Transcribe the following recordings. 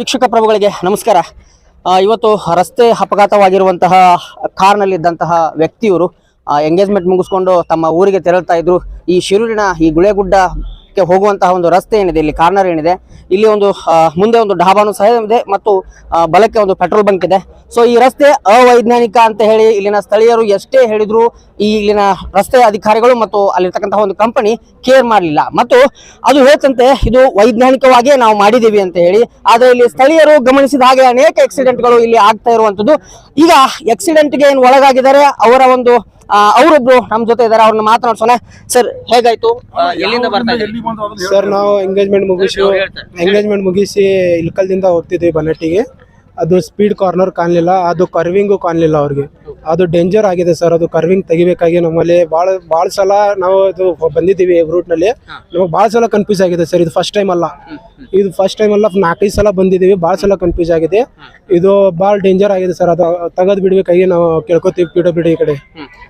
ವೀಕ್ಷಕ ಪ್ರಭುಗಳಿಗೆ ನಮಸ್ಕಾರ. ಇವತ್ತು ರಸ್ತೆ ಅಪಘಾತವಾಗಿರುವಂತಹ ಕಾರ್ನಲ್ಲಿದ್ದಂತಹ ವ್ಯಕ್ತಿಯವರು ಎಂಗೇಜ್ಮೆಂಟ್ ಮುಗಿಸ್ಕೊಂಡು ತಮ್ಮ ಊರಿಗೆ ತೆರಳ್ತಾ ಇದ್ರು. ಈ ಶಿರೂರಿನ ಈ ಗುಳೆಗುಡ್ಡಕ್ಕೆ ಹೋಗುವಂತಹ ಒಂದು ರಸ್ತೆ ಏನಿದೆ, ಇಲ್ಲಿ ಕಾರ್ನರ್ ಏನಿದೆ, ಇಲ್ಲಿ ಒಂದು ಮುಂದೆ ಒಂದು ಡಾಬಾನು ಸಹ ಇದೆ ಮತ್ತು ಬಲಕ್ಕೆ ಒಂದು ಪೆಟ್ರೋಲ್ ಬಂಕ್ ಇದೆ. ಸೊ, ಈ ರಸ್ತೆ ಅವೈಜ್ಞಾನಿಕ ಅಂತ ಹೇಳಿ ಇಲ್ಲಿನ ಸ್ಥಳೀಯರು ಎಷ್ಟೇ ಹೇಳಿದ್ರು ಈ ಇಲ್ಲಿನ ರಸ್ತೆ ಅಧಿಕಾರಿಗಳು ಮತ್ತು ಅಲ್ಲಿರ್ತಕ್ಕಂತಹ ಒಂದು ಕಂಪನಿ ಕೇರ್ ಮಾಡಲಿಲ್ಲ. ಮತ್ತು ಅದು ಹೇಳ್ತಂತೆ, ಇದು ವೈಜ್ಞಾನಿಕವಾಗಿ ನಾವು ಮಾಡಿದ್ದೀವಿ ಅಂತ ಹೇಳಿ. ಆದ್ರೆ ಇಲ್ಲಿ ಸ್ಥಳೀಯರು ಗಮನಿಸಿದ ಹಾಗೆ ಅನೇಕ ಆಕ್ಸಿಡೆಂಟ್ಗಳು ಇಲ್ಲಿ ಆಗ್ತಾ ಇರುವಂತದ್ದು ಈಗ ಆಕ್ಸಿಡೆಂಟ್ಗೆ ಏನು ಒಳಗಾಗಿದ್ದಾರೆ, ಅವರ ಒಂದು ಅವರೊಬ್ರು ನಮ್ ಜೊತೆ ಇದ್ದಾರೆ ಅವ್ರನ್ನ ಮಾತನಾಡ್ಸೋಣ. ಸರ್ ಹೇಗಾಯ್ತು? ಎಲ್ಲಿಂದ ಬರ್ತಾ ಇದ್ದೀರಿ? ಸರ್ ನಾವು ಎಂಗೇಜ್ಮೆಂಟ್ ಮುಗಿಸಿ ಎಂಗೇಜ್ಮೆಂಟ್ ಮುಗಿಸಿ ಇಲ್ಕಲ್ದಿಂದ ಹೋಗ್ತಿದ್ವಿ ಬನ್ನಟ್ಟಿಗೆ ಅದು ಸ್ಪೀಡ್ ಕಾರ್ನರ್ ಕಾಣಲಿಲ್ಲ ಅದು ಕರ್ವಿಂಗು ಕಾಣಲಿಲ್ಲ ಅವ್ರಿಗೆ. ಅದು ಡೇಂಜರ್ ಆಗಿದೆ ಸರ್ ಅದು ಕರ್ವಿಂಗ್ ತೆಗಿಬೇಕಾಗಿ ನಮ್ಮಲ್ಲಿ ಭಾಳ ಭಾಳ ಸಲ ನಾವು ಇದು ಬಂದಿದ್ದೀವಿ ರೂಟ್ನಲ್ಲಿ ನಮಗೆ ಭಾಳ ಸಲ ಕನ್ಫ್ಯೂಸ್ ಆಗಿದೆ ಸರ್ ಇದು ಫಸ್ಟ್ ಟೈಮ್ ಅಲ್ಲ. ಇದು ಫಸ್ಟ್ ಟೈಮ್ ಅಲ್ಲ ನಾಲ್ಕೈದು ಸಲ ಬಂದಿದ್ದೀವಿ ಭಾಳ ಸಲ ಕನ್ಫ್ಯೂಸ್ ಆಗಿದೆ. ಇದು ಭಾಳ ಡೇಂಜರ್ ಆಗಿದೆ ಸರ್ ಅದು ತೆಗೆದು ಬಿಡ್ಬೇಕಾಗಿ ನಾವು ಕೇಳ್ಕೊತೀವಿ ಪಿ ಡಬ್ಲ್ಯೂ ಡಿ ಕಡೆ.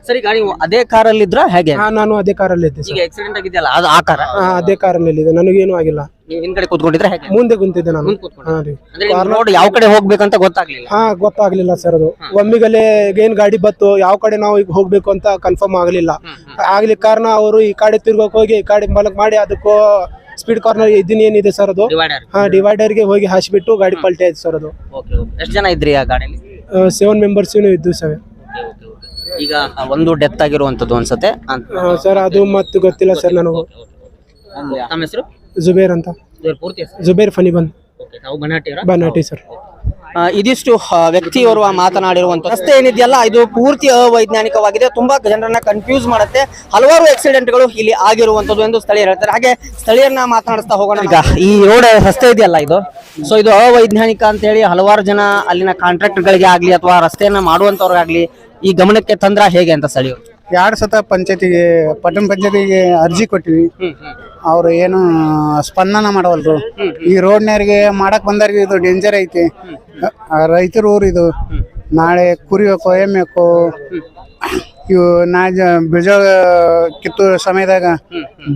ಸರಿ ಗಾಡಿ ಅದೇ ಕಾರಲ್ಲಿ ಇದ್ರ ಹೇಗೆ? ನಾನು ಅದೇ ಕಾರಲ್ಲಿ ಇದ್ದೆ ಸರ್ ಆಕ್ಸಿಡೆಂಟ್ ಆಗಿದೆಯಲ್ಲ ಅದು ಆ ಕಾರ ಅದೇ ಕಾರಲ್ಲಿ ಇದೆ ನನಗೇನು ಆಗಿಲ್ಲ. ನೀವು ಹಿಂದ್ಗಡೆ ಕೂತ್ಕೊಂಡಿದ್ರೆ ಹೇಗೆ? ಮುಂದೆ ಕುಂತಿದ್ದೆ ನಾನು. ಮುಂದೆ ಕೂತ್ಕೊಂಡು ಹಾ ರೀ. ಅಂದ್ರೆ ರೋಡ್ ಯಾವ ಕಡೆ ಹೋಗ್ಬೇಕಂತ ಗೊತ್ತಾಗ್ಲಿಲ್ಲ? ಹಾ ಗೊತ್ತಾಗ್ಲಿಲ್ಲ ಸರ್ ಅದು. ಒಮ್ಮಿಗಲೇ ಏನ್ ಗಾಡಿ ಬತ್ತು ಯಾವ ಕಡೆ ನಾವು ಈಗ ಹೋಗ್ಬೇಕು ಅಂತ ಕನ್ಫರ್ಮ್ ಆಗ್ಲಿಲ್ಲ. ಆಗ್ಲಿಕ್ಕೆ ಕಾರಣ ಅವರು ಈ ಕಡೆ ತಿರ್ಗೋಕ್ ಹೋಗಿ ಈ ಕಡೆ ಮಲಕ್ ಮಾಡಿ ಅದಕ್ಕೂ ಸ್ಪೀಡ್ ಕಾರ್ನರ್ ಇದ್ದೀನಿ ಏನಿದೆ ಸರ್ ಅದು. ಡಿವೈಡರ್ ಹಾ ಡಿವೈಡರ್ಗೆ ಹೋಗಿ ಹಾಸ್ಬಿಟ್ಟು ಗಾಡಿ ಪಲ್ಟಿ ಆಯ್ತು ಸರ್ ಅದು. ಓಕೆ ಎಷ್ಟು ಜನ ಇದ್ರಿ ಆ ಗಾಡಿಯಲ್ಲಿ ಸೆವೆನ್ ಮೆಂಬರ್ಸ್ ಇದ್ದು ಸರ್ ಈಗ ಒಂದು ಡೆತ್ ಆಗಿರುವಂತದ್ದು ಅನ್ಸುತ್ತೆ. ಅಂತ ಸರ್ ಅದು ಮತ್ತೆ ಗೊತ್ತಿಲ್ಲ ಸರ್ ನನಗೆ. ತಮ್ಮ ಹೆಸರು? ಜುಬೇರ್ ಅಂತ. ಇವ್ರ ಪೂರ್ತಿ ಹೆಸರು? ಜುಬೇರ್ ಫನಿ ಬಂದ್. ಓಕೆ ನಾವು ಬನಾಟಿಯವರ ಬನ್ನಾಟಿ ಸರ್. ಇದಿಷ್ಟು ಆ, ವ್ಯಕ್ತಿಯವರು ಮಾತನಾಡಿರುವಂತ ರಸ್ತೆ ಏನಿದೆಯಲ್ಲ ಇದು ಪೂರ್ತಿ ಅವೈಜ್ಞಾನಿಕವಾಗಿದೆ. ತುಂಬಾ ಜನರನ್ನ ಕನ್ಫ್ಯೂಸ್ ಮಾಡುತ್ತೆ. ಹಲವಾರು ಆಕ್ಸಿಡೆಂಟ್ಗಳು ಇಲ್ಲಿ ಆಗಿರುವಂತದ್ದು ಎಂದು ಸ್ಥಳೀಯರು ಹೇಳ್ತಾರೆ. ಹಾಗೆ ಸ್ಥಳೀಯರನ್ನ ಮಾತನಾಡಿಸ್ತಾ ಹೋಗೋಣ. ಈಗ ಈ ರೋಡ್ ರಸ್ತೆ ಇದೆಯಲ್ಲ ಇದು? ಸೊ ಇದು ಅವೈಜ್ಞಾನಿಕ ಅಂತ ಹೇಳಿ ಹಲವಾರು ಜನ ಅಲ್ಲಿನ ಕಾಂಟ್ರಾಕ್ಟರ್ ಗಳಿಗೆ ಆಗ್ಲಿ ಅಥವಾ ರಸ್ತೆಯನ್ನ ಮಾಡುವಂತವ್ರಿಗಾಗ್ಲಿ ಈ ಗಮನಕ್ಕೆ ತಂದ್ರ ಹೇಗೆ ಅಂತ ಸ್ಥಳೀಯರು? ಎರಡು ಸತ ಪಂಚಾಯತಿಗೆ ಪಟ್ಟಣ ಪಂಚಾಯತಿಗೆ ಅರ್ಜಿ ಕೊಟ್ಟಿವಿ. ಅವ್ರು ಏನು ಸ್ಪಂದನ ಮಾಡವಲ್ರು. ಈ ರೋಡ್ನವ್ರಿಗೆ ಮಾಡಕ್ ಬಂದವ್ರಿಗೆ ಇದು ಡೇಂಜರ್ ಐತಿ. ರೈತರ ಊರು ಇದು. ನಾಳೆ ಕುರಿ ಎಮ್ಮೆಕು, ಇವು ನಾ ಬೀಜ ಕಿತ್ತು ಸಮಯದಾಗ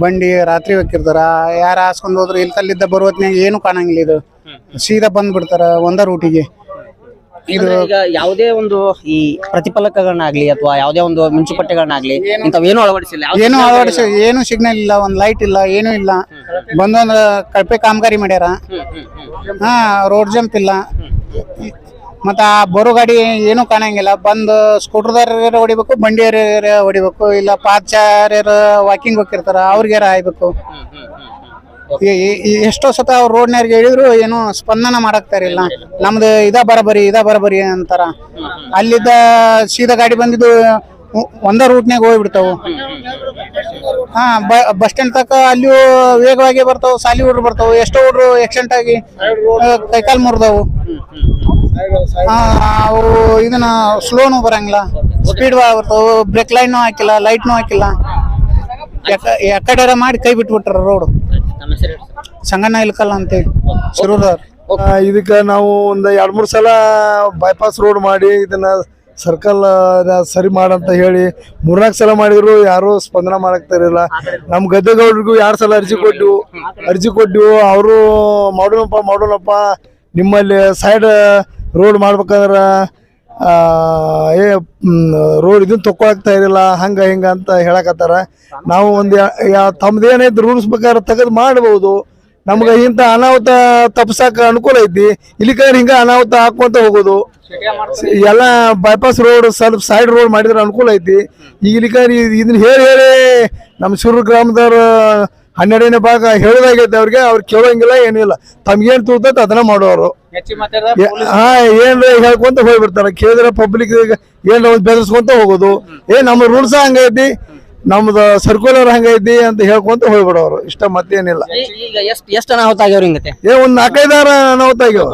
ಬಂಡಿ ರಾತ್ರಿ ಹೋಗಿರ್ತಾರ ಯಾರು ಹಾಸ್ಕೊಂಡು ಹೋದ್ರು ಇಲ್ಲಿ ಕಲ್ಲಿದ್ದ ಬರುವತ್ನಾಗ ಏನು ಕಾಣಂಗಿಲ್ಲ ಇದು. ಸೀದಾ ಬಂದ್ಬಿಡ್ತಾರ ಒಂದ ರೂಟಿಗೆ ಇದು ಈಗ ಯಾವುದೇ ಒಂದು ಈ ಪ್ರತಿಫಲಕಗಳನ್ನಾಗ್ಲಿ ಅಥವಾ ಯಾವುದೇ ಒಂದು ಮಿಂಚುಪಟ್ಟೆಗಳನ್ನಾಗ್ಲಿ ಇಂಥವೇನು ಅಳವಡಿಸಿಲ್ಲ. ಯಾವ್ದು- ಏನು ಅಳವಡಿಸ ಏನು ಸಿಗ್ನಲ್ ಇಲ್ಲ ಒಂದ್ ಲೈಟ್ ಇಲ್ಲ ಏನು ಇಲ್ಲ. ಬಂದೊಂದು ಕಳಪೆ ಕಾಮಗಾರಿ ಮಾಡ್ಯಾರ. ಹಾ ರೋಡ್ ಜಂಪ್ ಇಲ್ಲ. ಮತ್ತ ಆ ಬರೋ ಗಾಡಿ ಏನು ಕಾಣಂಗಿಲ್ಲ. ಬಂದು ಸ್ಕೂಟರ್ದಾರ ಹೊಡಿಬೇಕು ಬಂಡಿಯರ ಹೊಡಿಬೇಕು ಇಲ್ಲ ಪಾದಚಾರ್ಯರ ವಾಕಿಂಗ್ ಹೋಗಿರ್ತಾರ ಅವ್ರಿಗಾರ ಆಯ್ಬೇಕು ಎಷ್ಟೋ ಸತ ಅವ್ರು ರೋಡ್ನವ್ರಿಗೆ ಹೇಳಿದ್ರು, ಏನು ಸ್ಪಂದನ ಮಾಡಾಕ್ತಾರಿಲ್ಲ ನಮ್ದು ಇದ ಬರಬರಿ ಇದ ಬರಬರಿ ಅಂತಾರ. ಅಲ್ಲಿದ್ದ ಸೀದಾ ಗಾಡಿ ಬಂದಿದ್ದು ಒಂದ ರೂಟ್ನಾಗ ಹೋಗ್ಬಿಡ್ತಾವು. ಹಾ ಬಸ್ ಸ್ಟ್ಯಾಂಡ್ ತಕ ಅಲ್ಲಿಯೂ ವೇಗವಾಗಿ ಬರ್ತಾವ ಸಾಲಿ ಹುಡ್ರು ಬರ್ತಾವ, ಎಷ್ಟೋ ಹುಡ್ರು ಆಕ್ಸಿಡೆಂಟ್ ಆಗಿ ಕೈಕಾಲ್ ಮುರಿದವು. ಅವು ಇದನ್ನ ಸ್ಲೋನು ಬರಂಗಿಲ್ಲ. ಸ್ಪೀಡ್ ಬರ್ತಾವ ಬ್ರೇಕ್ ಲೈನು ಹಾಕಿಲ್ಲ ಲೈಟ್ನು ಹಾಕಿಲ್ಲ. ಎಕಡೆ ಮಾಡಿ ಕೈ ಬಿಟ್ಬಿಟ್ರ ರೋಡ್ ನಮ್ಮ ಹೆಸರು ಸರ್. ಸಂಗಣ್ಣ ಇಲ್ಕಲ್ಲ ಅಂತ ಶಿರೂರ್ದವ್ರು. ಇದಕ್ಕ ನಾವು ಒಂದು ಎರಡ್ ಮೂರ್ ಸಲ ಬೈಪಾಸ್ ರೋಡ್ ಮಾಡಿ ಇದನ್ನ ಸರ್ಕಲ್ ಸರಿ ಮಾಡಂತ ಹೇಳಿ ಮೂರ್ನಾಲ್ಕು ಸಲ ಮಾಡಿದ್ರು ಯಾರು ಸ್ಪಂದನ ಮಾಡಕ್ತಾರಿಲ್ಲ ನಮ್ಮ ಗದ್ದೆಗೌಡ್ರಿಗೂ ಎರಡು ಸಲ ಅರ್ಜಿ ಕೊಟ್ಟು ಅರ್ಜಿ ಕೊಟ್ಟು ಅವರು ಮಾಡೋಣಪ್ಪ ಮಾಡೋಣಪ್ಪ ನಿಮ್ಮಲ್ಲಿ ಸೈಡ್ ರೋಡ್ ಮಾಡ್ಬೇಕಾದ್ರ ಏ ರೋಡ್ ಇದನ್ನು ತಕ್ಕೊಳಕ್ತಾ ಇರಲಿಲ್ಲ, ಹಂಗ ಹಿಂಗ ಅಂತ ಹೇಳಕತ್ತಾರ. ನಾವು ಒಂದು ತಮ್ದೇನೈತಿ ರೂಲ್ಸ್ ಪ್ರಕಾರ ತೆಗೆದು ಮಾಡಬಹುದು ನಮ್ಗೆ ಇಂಥ ಅನಾಹುತ ತಪ್ಸಕ ಅನುಕೂಲ ಐತಿ. ಇಲ್ಲಿ ಕಡೆ ಹಿಂಗ ಅನಾಹುತ ಹಾಕೊಂತ ಹೋಗೋದು. ಎಲ್ಲ ಬೈಪಾಸ್ ರೋಡ್ ಸ್ವಲ್ಪ ಸೈಡ್ ರೋಡ್ ಮಾಡಿದ್ರೆ ಅನುಕೂಲ ಐತಿ. ಈಗ ಇಲ್ಲಿ ಕಡೆ ಇದನ್ನ ಹೇಳಿ ಹೇಳಿ ನಮ್ಮ ಶುರು ಗ್ರಾಮದವ್ರ ಹನ್ನೆರಡನೇ ಭಾಗ ಹೇಳೋದಾಗೈತೆ ಅವ್ರಿಗೆ ಅವ್ರು ಕೇಳೋಂಗಿಲ್ಲ ಏನಿಲ್ಲ. ತಮ್ಗೇನ್ ತೂತೈತೆ ಅದನ್ನ ಮಾಡೋರು. ಹಾ ಏನ್ ಹೇಳ್ಕೊಂತ ಹೋಗ್ಬಿಡ್ತಾರ. ಕೇಳಿದ್ರೆ ಪಬ್ಲಿಕ್ ಏನ್ ಒಂದು ಬೆದರ್ಸ್ಕೊಂತ ಹೋಗೋದು. ಏ ನಮ್ಮ ರೂಲ್ಸ್ ಹಂಗೈತಿ ನಮ್ದು ಸರ್ಕುಲರ್ ಹಂಗೈತಿ ಅಂತ ಹೇಳ್ಕೊಂತ ಹೋಗ್ಬಿಡೋರು. ಇಷ್ಟ ಮತ್ತೇನಿಲ್ಲ. ಈಗ ಎಷ್ಟು ಎಷ್ಟು ಅನಾಹುತ ಆಗ್ಯಾವ್ರಿ ಹಿಂಗತೆ? ಏ ಒಂದ್ ನಾಲ್ಕೈದಾರ ಅನಾಹುತ ಆಗ್ಯಾವ.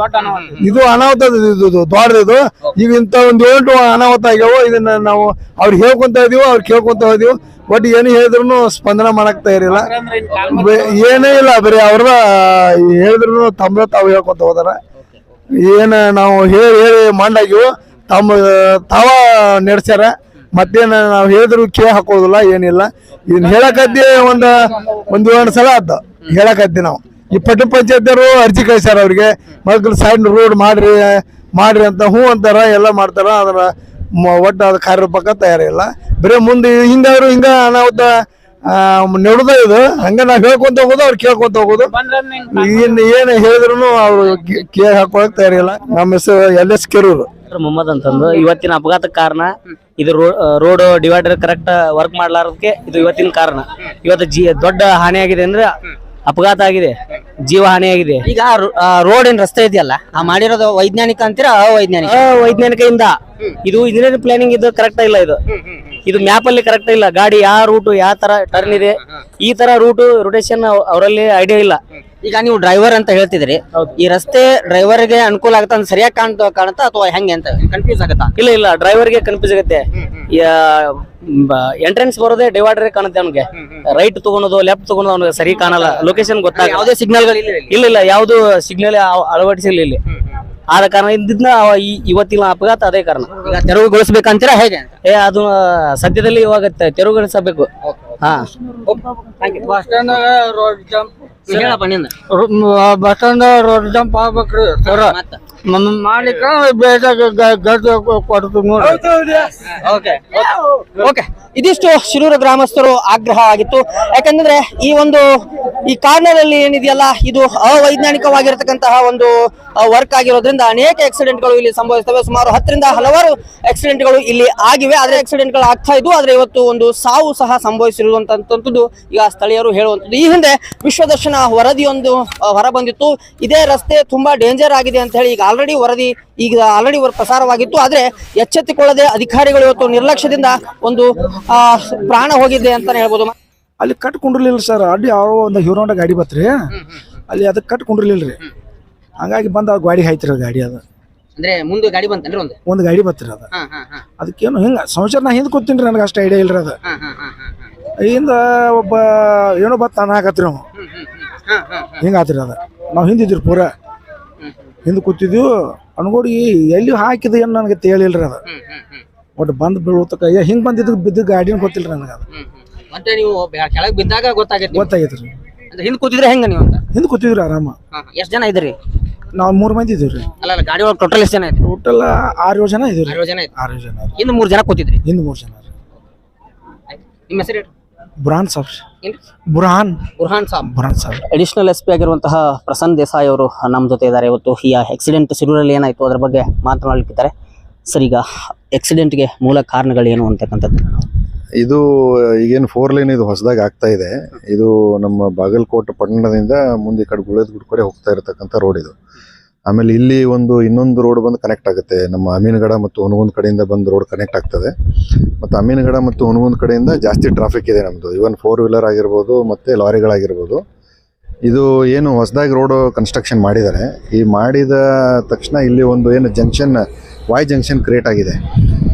ಇದು ಅನಾಹುತ ಇದು ಇದು ದೊಡ್ಡದು. ಈಗ ಇಂತ ಒಂದ್ ಏಳು ಅನಾಹುತ ಆಗ್ಯಾವ. ಇದನ್ನ ನಾವು ಅವ್ರು ಹೇಳ್ಕೊಂತ ಇದೀವಿ ಅವ್ರು ಕೇಳ್ಕೊಂತ ಹೋದಿವಿ ಒಟ್ಟು ಏನು ಹೇಳಿದ್ರು ಸ್ಪಂದನ ಮಾಡಕ್ ತಯಾರಿಲ್ಲ. ಏನೇ ಇಲ್ಲ ಬರೀ ಅವ್ರದ ಹೇಳಿದ್ರು ತಮ್ಮ ತಾವು ಹೇಳ್ಕೊತ ಹೋದಾರ. ಏನ ನಾವು ಹೇಳಿ ಹೇಳಿ ಮಂಡಾಗಿವು. ತಮ್ಮ ತಾವ ನಡೆಸ್ಯಾರ. ಮತ್ತೇನ ನಾವು ಹೇಳಿದ್ರು ಕೇ ಹಾಕೋದಿಲ್ಲ ಏನಿಲ್ಲ. ಇದನ್ನ ಹೇಳಕದ್ದಿ ಒಂದು ಒಂದು ಎರಡು ಸಲ ಆತ. ಹೇಳಕದ್ದಿ ನಾವು. ಈ ಪಟ್ಟಣ ಪಂಚಾಯತಿಯವರು ಅರ್ಜಿ ಕಳಿಸ್ಯಾರ ಅವ್ರಿಗೆ. ಮಕ್ಕಳು ಸೈಡ್ ರೋಡ್ ಮಾಡ್ರಿ ಮಾಡ್ರಿ ಅಂತ ಹ್ಞೂ ಅಂತಾರ ಎಲ್ಲ ಮಾಡ್ತಾರ. ಮ- ಒಟ್ಟು ಅದು ಕಾರ್ಯರೂಪಕ್ಕೆ ತಯಾರಿಲ್ಲ. ಬರೀ ಮುಂದೆ ಹಿಂಗಾದ್ರು ಹಿಂಗ ಅನಾಹುತ ನೆಡದ ಇದು. ಹಂಗ ನಾವು ಹೇಳ್ಕೊಂತ ಹೋಗೋದು, ಅವ್ರು ಕೇಳ್ಕೊಂತ ಹೋಗೋದು. ಇನ್ನು ಏನ್ ಹೇಳಿದ್ರು ಅವ್ರು ಕೇಳಿ ಹಾಕೊಳಕ್ ತಯಾರಿಲ್ಲ. ನಮ್ಮ ಹೆಸರು ಎಲ್ ಎಸ್ ಕೆರೂರು. ಮೊಹಮ್ಮದ್ ಅಂತಂದು. ಇವತ್ತಿನ ಅಪಘಾತ ಕಾರಣ, ಇದು ರೋಡ್ ಡಿವೈಡರ್ ಕರೆಕ್ಟ್ ವರ್ಕ್ ಮಾಡ್ಲಾರದಕ್ಕೆ ಇದು ಇವತ್ತಿನ ಕಾರಣ. ಇವತ್ತು ಜಿ, ದೊಡ್ಡ ಹಾನಿಯಾಗಿದೆ ಅಂದ್ರೆ ಅಪಘಾತ ಆಗಿದೆ ಜೀವ ಹಾನಿ ಆಗಿದೆ. ಈಗ ರೋಡ್ ಏನ್ ರಸ್ತೆ ಇದೆಯಲ್ಲ ಆ ಮಾಡಿರೋದು ವೈಜ್ಞಾನಿಕ ಅಂತೀರಾ ಅವೈಜ್ಞಾನಿಕ? ವೈಜ್ಞಾನಿಕದಿಂದ. ಇದು ಇಂಜಿನಿಯರಿಂಗ್ ಪ್ಲಾನಿಂಗ್ ಇದು ಕರೆಕ್ಟ್ ಇಲ್ಲ ಇದು? ಇದು ಮ್ಯಾಪ್ ಅಲ್ಲಿ ಕರೆಕ್ಟ್ ಇಲ್ಲ? ಗಾಡಿ ಯಾವ ರೂಟ್ ಯಾವ ತರ ಟರ್ನ್ ಇದೆ? ಈ ತರ ರೂಟ್ ರೊಟೇಷನ್ ಅವರಲ್ಲಿ ಐಡಿಯಾ ಇಲ್ಲ. ಈಗ ನೀವು ಡ್ರೈವರ್ ಅಂತ ಹೇಳ್ತಿದ್ರಿ ಈ ರಸ್ತೆ ಡ್ರೈವರ್ಗೆ ಅನುಕೂಲ ಆಗುತ್ತಾ? ಅಂತ ಸರಿಯಾಗಿ ಕಾಣ್ತಾ ಕಾಣುತ್ತಾ ಅಥವಾ ಹೆಂಗೆ ಅಂತ ಕನ್ಫ್ಯೂಸ್ ಆಗುತ್ತಾ? ಇಲ್ಲ ಇಲ್ಲ. ಡ್ರೈವರ್ಗೆ ಕನ್ಫ್ಯೂಸ್ ಆಗುತ್ತೆ. ಎಂಟ್ರೆನ್ಸ್ ಬರೋದೇ ಡಿವೈಡರ್ ಕಾಣುತ್ತೆ ಅವ್ನಿಗೆ. ರೈಟ್ ತಗೊಳೋದು ಲೆಫ್ಟ್ ತಗೊಳೋದು ಅವ್ನಿಗೆ ಸರಿ ಕಾಣಲ್ಲ. ಲೊಕೇಶನ್ ಗೊತ್ತಾಗ ಯಾವುದೇ ಸಿಗ್ನಲ್ ಇಲ್ಲ. ಇಲ್ಲ ಯಾವುದು ಸಿಗ್ನಲ್ ಅಳವಡಿಸಿಲ್ಲ ಇಲ್ಲಿ. ಆದ ಕಾರಣ ಇದ್ದಿದ್ನ ಇವತ್ತಿನ ಅಪಘಾತ ಅದೇ ಕಾರಣ. ಈಗ ತೆರವುಗೊಳಿಸ್ಬೇಕಂತೀರಾ ಹೇಗೆ ಅಂತ? ಏ ಅದು ಸದ್ಯದಲ್ಲಿ ಇವಾಗ ತೆರವುಗೊಳಿಸಬೇಕು. ಹಾ. Road jump bus stand road jump ಆಗ್ಬೇಕ್ರಿ sir. ಮತ್ತ? ಮಾಲಿಕ ಬೇಜಾಗ ಗದ್ದು ಕೊಡ್ತು ನೋಡಿ. ಓಕೆ ಓಕೆ ಇದಿಷ್ಟು ಶಿರೂರ ಗ್ರಾಮಸ್ಥರು ಆಗ್ರಹ ಆಗಿತ್ತು. ಯಾಕಂದ್ರೆ ಈ ಒಂದು ಈ ಕಾರ್ನರ್ ಅಲ್ಲಿ ಏನಿದೆಯಲ್ಲ ಇದು ಅವೈಜ್ಞಾನಿಕವಾಗಿರತಕ್ಕಂತಹ ಒಂದು ವರ್ಕ್ ಆಗಿರೋದ್ರಿಂದ ಅನೇಕ ಆಕ್ಸಿಡೆಂಟ್ಗಳು ಇಲ್ಲಿ ಸಂಭವಿಸ್ತವೆ. ಸುಮಾರು ಹತ್ತರಿಂದ ಹಲವಾರು ಆಕ್ಸಿಡೆಂಟ್ಗಳು ಇಲ್ಲಿ ಆಗಿವೆ. ಆದ್ರೆ ಆಕ್ಸಿಡೆಂಟ್ಗಳು ಆಗ್ತಾ ಇದ್ವು. ಆದ್ರೆ ಇವತ್ತು ಒಂದು ಸಾವು ಸಹ ಸಂಭವಿಸಿರುವಂತದ್ದು ಈಗ ಸ್ಥಳೀಯರು ಹೇಳುವಂತದ್ದು ಈ ಹಿಂದೆ ವಿಶ್ವದರ್ಶನ ವರದಿಯೊಂದು ಹೊರಬಂದಿತ್ತು. ಹೊರ ಬಂದಿತ್ತು ಇದೇ ರಸ್ತೆ ತುಂಬಾ ಡೇಂಜರ್ ಆಗಿದೆ ಅಂತ ಹೇಳಿ ಈಗ ಆಲ್ರೆಡಿ ವರದಿ ಈಗ ಆಲ್ರೆಡಿ ಪ್ರಸಾರವಾಗಿತ್ತು. ಆದರೆ ಎಚ್ಚೆತ್ತುಕೊಳ್ಳದೆ ಅಧಿಕಾರಿಗಳು ಇವತ್ತು ನಿರ್ಲಕ್ಷ್ಯದಿಂದ ಒಂದು ಪ್ರಾಣ ಹೋಗಿದೆ ಅಂತಾನೆ ಹೇಳ್ಬೋದು. ಅಲ್ಲಿ ಕಟ್ ಕುಂಡ್ರಲಿಲ್ಲ ಸರ್ ಅಡ್ಡಿ ಯಾವ ಒಂದು ಹೀರೋ ಗಾಡಿ ಬತ್ರಿ. ಅಲ್ಲಿ ಅದಕ್ಕೆ ಕಟ್ ಕುಂಡ್ರಲಿಲ್ಲ ರೀ. ಹಂಗಾಗಿ ಬಂದ ಗಾಡಿ ಹಾಯ್ತಿರ ಗಾಡಿ ಅದು. ಅಂದ್ರೆ ಮುಂದೆ ಗಾಡಿ ಬಂತಂದ್ರೆ ಒಂದು? ಒಂದು ಗಾಡಿ ಬತ್ತಿರ ಅದು. ಅದಕ್ಕೇನು ಹಿಂಗ ಸಂವತ್ಸರ ನಾ ಹಿಂದೆ ಕೂತೀನಿ ನನಗೆ ಅಷ್ಟು ಐಡಿಯಾ ಇಲ್ರಿ ಅದು. ಹಿಂದ ಒಬ್ಬ ಏನೋ ಬತ್ತ ಹಾಕತ್ರಿ ನಾವು ಹಿಂಗೆ ಆತ್ರಿ ಅದು. ನಾವು ಹಿಂದಿದ್ರಿ ಪೂರ. ಹಿಂದೆ ಕೂತಿದ್ವು ಅನ್ಗೋಡಿ ಎಲ್ಲಿ ಹಾಕಿದ ಏನು ನನಗೆ ತೇಳಿಲ್ರಿ ಅದು. ಒಟ್ಟು ಬಂದು ಬೀಳುತ್ತಕ ಹಿಂಗೆ ಬಂದಿದ್ದು ಬಿದ್ದು ಗಾಡಿನ ಗೊತ್ತಿಲ್ಲ ನನಗೆ ಅದು. ಮತ್ತೆ ನೀವು ಕೆಳಗೆ ಬಿದ್ದಾಗ ಗೊತ್ತಾಗೈತಿ ಗೊತ್ತಾಗೈತ್ರಿ ಅಂದ್ರೆ ಹಿಂದೆ ಕೂತಿದ್ರೆ ಹೆಂಗ ನೀವು ಅಂತ? ಹಿಂದೆ ಕೂತಿದ್ರಿ ಆರಾಮ. ಎಷ್ಟು ಜನ ಇದ್ರಿ ನಾವು ಮೂರು ಮಂದಿ ಇದೀವಿ ರೀ. ಅಲ್ಲ ಅಲ್ಲ ಗಾಡಿ ಒಳಗೆ ಟೋಟಲ್ ಎಷ್ಟು ಜನ ಐತಿ ಟೋಟಲ್ ಆರು ಏಳು ಜನ ಇದೀವಿ ಆರು ಜನ ಐತಿ ಆರು ಜನ ಇನ್ನು ಮೂರು ಜನ ಕೂತಿದ್ರಿ? ಹಿಂದೆ ಮೂರು ಜನ ನಿಮ್ಮ ಹೆಸರು. Burhan Sab. Burhan Burhan Burhan Sab. Burhan Sab. Additional S P ಆಗಿರುವಂತಹ ಪ್ರಸನ್ನ ದೇಸಾಯಿ ಅವರು ನಮ್ಮ ಜೊತೆ ಇದ್ದಾರೆ. ಇವತ್ತು ಈ ಆಕ್ಸಿಡೆಂಟ್ ಸಿರೂರಲ್ಲಿ ಏನಾಯಿತು ಅದರ ಬಗ್ಗೆ ಮಾತನಾಡಲಿಕ್ಕಿದ್ದಾರೆ. ಸರ್ ಈಗ ಆಕ್ಸಿಡೆಂಟ್ಗೆ ಮೂಲ ಕಾರಣಗಳೇನು ಅಂತಕ್ಕಂಥದ್ದು? ಇದು ಈಗೇನು ಫೋರ್ ಲೈನ್ ಇದು ಹೊಸದಾಗಿ ಆಗ್ತಾ ಇದೆ. ಇದು ನಮ್ಮ ಬಾಗಲಕೋಟೆ ಪಟ್ಟಣದಿಂದ ಮುಂದೆ ಈ ಕಡೆ ಗುಳೇದಗುಡ್ ಕಡೆ ಹೋಗ್ತಾ ಇರತಕ್ಕಂಥ ರೋಡ್ ಇದು. ಆಮೇಲೆ ಇಲ್ಲಿ ಒಂದು ಇನ್ನೊಂದು ರೋಡ್ ಬಂದು ಕನೆಕ್ಟ್ ಆಗುತ್ತೆ. ನಮ್ಮ ಅಮೀನಗಡ ಮತ್ತು ಹುನಗುಂದ್ ಕಡೆಯಿಂದ ಬಂದು ರೋಡ್ ಕನೆಕ್ಟ್ ಆಗ್ತದೆ. ಮತ್ತು ಅಮೀನಗಡ ಮತ್ತು ಹುನಗುಂದ್ ಕಡೆಯಿಂದ ಜಾಸ್ತಿ ಟ್ರಾಫಿಕ್ ಇದೆ ನಮ್ಮದು ಇವನ್ ಫೋರ್ ವೀಲರ್ ಆಗಿರ್ಬೋದು ಮತ್ತು ಲಾರಿಗಳಾಗಿರ್ಬೋದು. ಇದು ಏನು ಹೊಸದಾಗಿ ರೋಡ್ ಕನ್ಸ್ಟ್ರಕ್ಷನ್ ಮಾಡಿದ್ದಾರೆ. ಈ ಮಾಡಿದ ತಕ್ಷಣ ಇಲ್ಲಿ ಒಂದು ಏನು ಜಂಕ್ಷನ್ ವಾಯ್ ಜಂಕ್ಷನ್ ಕ್ರಿಯೇಟ್ ಆಗಿದೆ.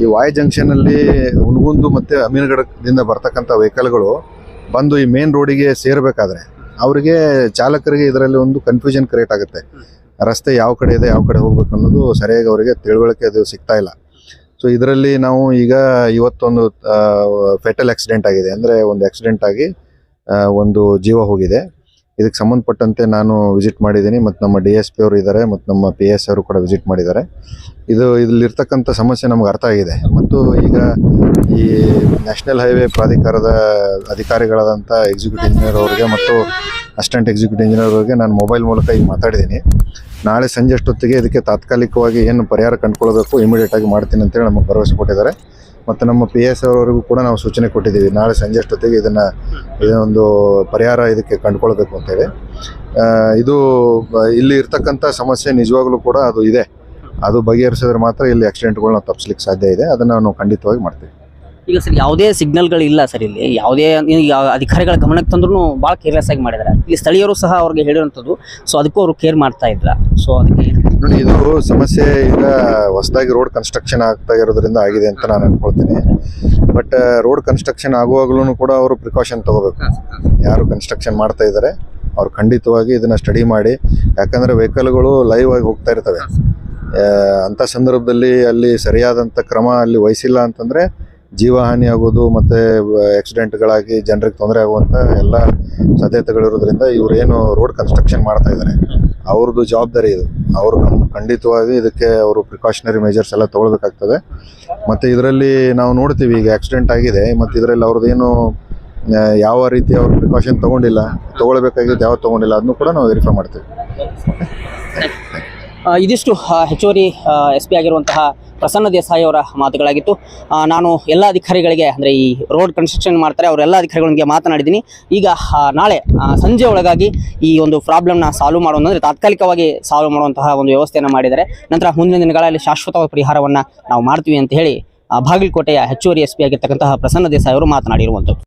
ಈ ವಾಯ್ ಜಂಕ್ಷನಲ್ಲಿ ಹುನಗುಂದು ಮತ್ತು ಅಮೀನಗಡದಿಂದ ಬರ್ತಕ್ಕಂಥ ವೆಹಿಕಲ್ಗಳು ಬಂದು ಈ ಮೇನ್ ರೋಡಿಗೆ ಸೇರಬೇಕಾದ್ರೆ, ಅವರಿಗೆ ಚಾಲಕರಿಗೆ ಇದರಲ್ಲಿ ಒಂದು ಕನ್ಫ್ಯೂಷನ್ ಕ್ರಿಯೇಟ್ ಆಗುತ್ತೆ. ರಸ್ತೆ ಯಾವ ಕಡೆ ಇದೆ, ಯಾವ ಕಡೆ ಹೋಗ್ಬೇಕು ಅನ್ನೋದು ಸರಿಯಾಗಿ ಅವರಿಗೆ ತಿಳುವಳಿಕೆ ಅದು ಸಿಗ್ತಾ ಇಲ್ಲ. ಸೊ ಇದರಲ್ಲಿ ನಾವು ಈಗ ಇವತ್ತೊಂದು ಫೆಟಲ್ ಆಕ್ಸಿಡೆಂಟ್ ಆಗಿದೆ. ಅಂದರೆ ಒಂದು ಆಕ್ಸಿಡೆಂಟ್ ಆಗಿ ಒಂದು ಜೀವ ಹೋಗಿದೆ. ಇದಕ್ಕೆ ಸಂಬಂಧಪಟ್ಟಂತೆ ನಾನು ವಿಸಿಟ್ ಮಾಡಿದ್ದೀನಿ. ಮತ್ತು ನಮ್ಮ ಡಿ ಎಸ್ ಪಿ ಅವರು ಇದ್ದಾರೆ ಮತ್ತು ನಮ್ಮ ಪಿ ಎಸ್ ಅವರು ಕೂಡ ವಿಸಿಟ್ ಮಾಡಿದ್ದಾರೆ. ಇದು ಇಲ್ಲಿರ್ತಕ್ಕಂಥ ಸಮಸ್ಯೆ ನಮ್ಗೆ ಅರ್ಥ ಆಗಿದೆ. ಮತ್ತು ಈಗ ಈ ನ್ಯಾಷನಲ್ ಹೈವೇ ಪ್ರಾಧಿಕಾರದ ಅಧಿಕಾರಿಗಳಾದಂಥ ಎಕ್ಸಿಕ್ಯೂಟಿವ್ ಇಂಜಿನಿಯರ್ ಅವರಿಗೆ ಮತ್ತು ಅಸಿಸ್ಟೆಂಟ್ ಎಕ್ಸಿಕ್ಯೂಟಿವ್ ಇಂಜಿನಿಯರ್ ಅವರಿಗೆ ನಾನು ಮೊಬೈಲ್ ಮೂಲಕ ಈಗ ಮಾತಾಡಿದ್ದೀನಿ. ನಾಳೆ ಸಂಜೆ ಅಷ್ಟೊತ್ತಿಗೆ ಇದಕ್ಕೆ ತಾತ್ಕಾಲಿಕವಾಗಿ ಏನು ಪರಿಹಾರ ಕಂಡುಕೊಳ್ಬೇಕು ಇಮಿಡಿಯೇಟ್ ಆಗಿ ಮಾಡ್ತೀನಿ ಅಂತೇಳಿ ನಮಗೆ ಭರವಸೆ ಕೊಟ್ಟಿದ್ದಾರೆ. ಮತ್ತು ನಮ್ಮ ಪಿ ಎಸ್ ಅವರವರೆಗೂ ಕೂಡ ನಾವು ಸೂಚನೆ ಕೊಟ್ಟಿದ್ದೀವಿ. ನಾಳೆ ಸಂಜೆ ಅಷ್ಟೊತ್ತಿಗೆ ಇದನ್ನು ಇದೊಂದು ಪರಿಹಾರ ಇದಕ್ಕೆ ಕಂಡುಕೊಳ್ಬೇಕು ಅಂತೇಳಿ. ಇದು ಇಲ್ಲಿ ಇರ್ತಕ್ಕಂಥ ಸಮಸ್ಯೆ ನಿಜವಾಗ್ಲೂ ಕೂಡ ಅದು ಇದೆ. ಅದು ಬಗೆಹರಿಸಿದ್ರೆ ಮಾತ್ರ ಇಲ್ಲಿ ಆಕ್ಸಿಡೆಂಟ್ಗಳನ್ನ ತಪ್ಪಿಸ್ಲಿಕ್ಕೆ ಸಾಧ್ಯ ಇದೆ. ಅದನ್ನು ನಾವು ಖಂಡಿತವಾಗಿ ಮಾಡ್ತೀವಿ. ಈಗ ಸರ್ ಯಾವುದೇ ಸಿಗ್ನಲ್ಗಳು ಇಲ್ಲ ಸರ್ ಇಲ್ಲಿ ಯಾವುದೇ ಈಗ ಅಧಿಕಾರಿಗಳ ಗಮನಕ್ಕೆ ತಂದ್ರೂ ಭಾಳ ಕೇರ್ಲೆಸ್ ಆಗಿ ಮಾಡಿದ್ದಾರೆ. ಇಲ್ಲಿ ಸ್ಥಳೀಯರು ಸಹ ಅವ್ರಿಗೆ ಹೇಳಿರುವಂಥದ್ದು ಸೊ ಅದಕ್ಕೂ ಅವರು ಕೇರ್ ಮಾಡ್ತಾ ಇದ್ರ. ಸೊ ಅದಕ್ಕೆ ನೋಡಿ ಇದು ಸಮಸ್ಯೆ ಈಗ ಹೊಸದಾಗಿ ರೋಡ್ ಕನ್ಸ್ಟ್ರಕ್ಷನ್ ಆಗ್ತಾ ಇರೋದ್ರಿಂದ ಆಗಿದೆ ಅಂತ ನಾನು ಅನ್ಕೊಳ್ತೀನಿ. ಬಟ್ ರೋಡ್ ಕನ್ಸ್ಟ್ರಕ್ಷನ್ ಆಗುವಾಗಲೂ ಕೂಡ ಅವರು ಪ್ರಿಕಾಷನ್ ತಗೋಬೇಕು. ಯಾರು ಕನ್ಸ್ಟ್ರಕ್ಷನ್ ಮಾಡ್ತಾ ಇದ್ದಾರೆ ಅವ್ರು ಖಂಡಿತವಾಗಿ ಇದನ್ನ ಸ್ಟಡಿ ಮಾಡಿ ಯಾಕಂದ್ರೆ ವೆಹಿಕಲ್ಗಳು ಲೈವ್ ಆಗಿ ಹೋಗ್ತಾ ಇರ್ತವೆ. ಅಂತ ಅಂಥ ಸಂದರ್ಭದಲ್ಲಿ ಅಲ್ಲಿ ಸರಿಯಾದಂಥ ಕ್ರಮ ಅಲ್ಲಿ ವಹಿಸಿಲ್ಲ ಅಂತಂದ್ರೆ ಜೀವಹಾನಿ ಆಗೋದು ಮತ್ತು ಆಕ್ಸಿಡೆಂಟ್ಗಳಾಗಿ ಜನರಿಗೆ ತೊಂದರೆ ಆಗುವಂಥ ಎಲ್ಲ ಸಾಧ್ಯತೆಗಳಿರೋದ್ರಿಂದ ಇವ್ರು ಏನು ರೋಡ್ ಕನ್ಸ್ಟ್ರಕ್ಷನ್ ಮಾಡ್ತಾ ಇದ್ದಾರೆ ಅವ್ರದ್ದು ಜವಾಬ್ದಾರಿ ಇದು. ಅವರು ಖಂಡಿತವಾಗಿ ಇದಕ್ಕೆ ಅವರು ಪ್ರಿಕಾಷನರಿ ಮೆಜರ್ಸ್ ಎಲ್ಲ ತಗೊಳ್ಬೇಕಾಗ್ತದೆ. ಮತ್ತು ಇದರಲ್ಲಿ ನಾವು ನೋಡ್ತೀವಿ ಈಗ ಆಕ್ಸಿಡೆಂಟ್ ಆಗಿದೆ, ಮತ್ತು ಇದರಲ್ಲಿ ಅವ್ರದ್ದೇನು ಯಾವ ರೀತಿ ಅವ್ರು ಪ್ರಿಕಾಷನ್ ತಗೊಂಡಿಲ್ಲ, ತಗೊಳ್ಬೇಕಾಗಿದ್ದು ಯಾವ ತಗೊಂಡಿಲ್ಲ ಅದನ್ನು ಕೂಡ ನಾವು ವೆರಿಫೈ ಮಾಡ್ತೀವಿ. ಇದಿಷ್ಟು ಹೆಚ್ಚುವರಿ ಎಸ್ ಪಿ ಆಗಿರುವಂತಹ ಪ್ರಸನ್ನ ದೇಸಾಯಿ ಅವರ ಮಾತುಗಳಾಗಿತ್ತು. ನಾನು ಎಲ್ಲ ಅಧಿಕಾರಿಗಳಿಗೆ, ಅಂದರೆ ಈ ರೋಡ್ ಕನ್ಸ್ಟ್ರಕ್ಷನ್ ಮಾಡ್ತಾರೆ ಅವರೆಲ್ಲ ಅಧಿಕಾರಿಗಳೊಂದಿಗೆ ಮಾತನಾಡಿದ್ದೀನಿ. ಈಗ ನಾಳೆ ಸಂಜೆ ಒಳಗಾಗಿ ಈ ಒಂದು ಪ್ರಾಬ್ಲಮ್ನ ಸಾಲ್ವ್ ಮಾಡುವಂತಂದರೆ ತಾತ್ಕಾಲಿಕವಾಗಿ ಸಾಲ್ವ್ ಮಾಡುವಂತಹ ಒಂದು ವ್ಯವಸ್ಥೆಯನ್ನು ಮಾಡಿದ್ದಾರೆ. ನಂತರ ಮುಂದಿನ ದಿನಗಳಲ್ಲಿ ಶಾಶ್ವತವಾದ ಪರಿಹಾರವನ್ನು ನಾವು ಮಾಡ್ತೀವಿ ಅಂತ ಹೇಳಿ ಬಾಗಲಕೋಟೆಯ ಹೆಚ್ಚುವರಿ ಎಸ್ ಪಿ ಆಗಿರ್ತಕ್ಕಂತಹ ಪ್ರಸನ್ನ ದೇಸಾಯಿ ಅವರು ಮಾತನಾಡಿರುವಂಥದ್ದು